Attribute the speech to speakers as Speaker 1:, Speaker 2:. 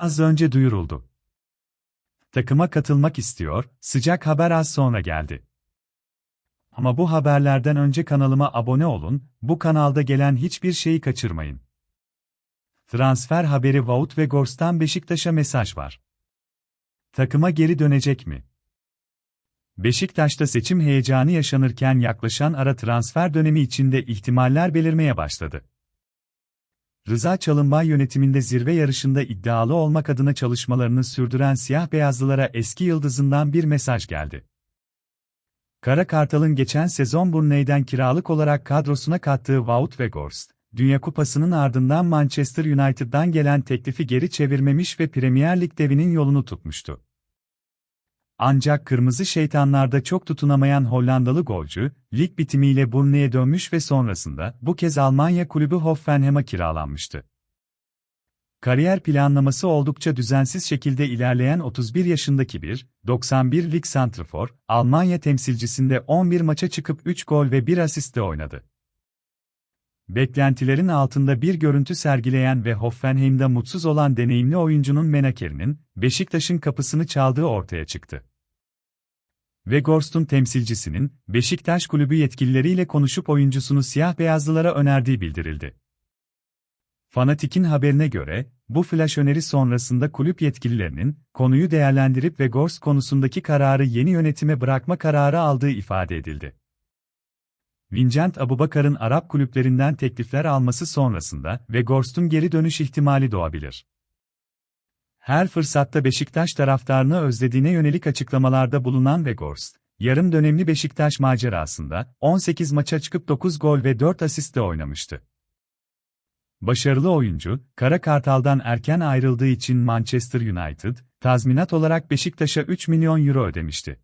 Speaker 1: Az önce duyuruldu. Takıma katılmak istiyor, sıcak haber az sonra geldi. Ama bu haberlerden önce kanalıma abone olun, bu kanalda gelen hiçbir şeyi kaçırmayın. Transfer haberi Wout ve Gors'tan Beşiktaş'a mesaj var. Takıma geri dönecek mi? Beşiktaş'ta seçim heyecanı yaşanırken yaklaşan ara transfer dönemi içinde ihtimaller belirmeye başladı. Rıza Çalınbay yönetiminde zirve yarışında iddialı olmak adına çalışmalarını sürdüren siyah beyazlılara eski yıldızından bir mesaj geldi. Kara Kartal'ın geçen sezon Burnley'den kiralık olarak kadrosuna kattığı Wout ve Gorst, Dünya Kupası'nın ardından Manchester United'dan gelen teklifi geri çevirmemiş ve Premier Lig devinin yolunu tutmuştu. Ancak Kırmızı Şeytanlar'da çok tutunamayan Hollandalı golcü, lig bitimiyle Burnley'e dönmüş ve sonrasında bu kez Almanya kulübü Hoffenheim'a kiralanmıştı. Kariyer planlaması oldukça düzensiz şekilde ilerleyen 31 yaşındaki bir, 91 lig santrfor, Almanya temsilcisinde 11 maça çıkıp 3 gol ve 1 asiste oynadı. Beklentilerin altında bir görüntü sergileyen ve Hoffenheim'de mutsuz olan deneyimli oyuncunun Menaker'inin, Beşiktaş'ın kapısını çaldığı ortaya çıktı. Weghorst'un temsilcisinin, Beşiktaş kulübü yetkilileriyle konuşup oyuncusunu siyah beyazlılara önerdiği bildirildi. Fanatik'in haberine göre, bu flash öneri sonrasında kulüp yetkililerinin, konuyu değerlendirip Weghorst konusundaki kararı yeni yönetime bırakma kararı aldığı ifade edildi. Vincent Abubakar'ın Arap kulüplerinden teklifler alması sonrasında Weghorst'un geri dönüş ihtimali doğabilir. Her fırsatta Beşiktaş taraftarını özlediğine yönelik açıklamalarda bulunan Weghorst, yarım dönemli Beşiktaş macerasında 18 maça çıkıp 9 gol ve 4 asiste oynamıştı. Başarılı oyuncu, Kara Kartal'dan erken ayrıldığı için Manchester United, tazminat olarak Beşiktaş'a 3 milyon euro ödemişti.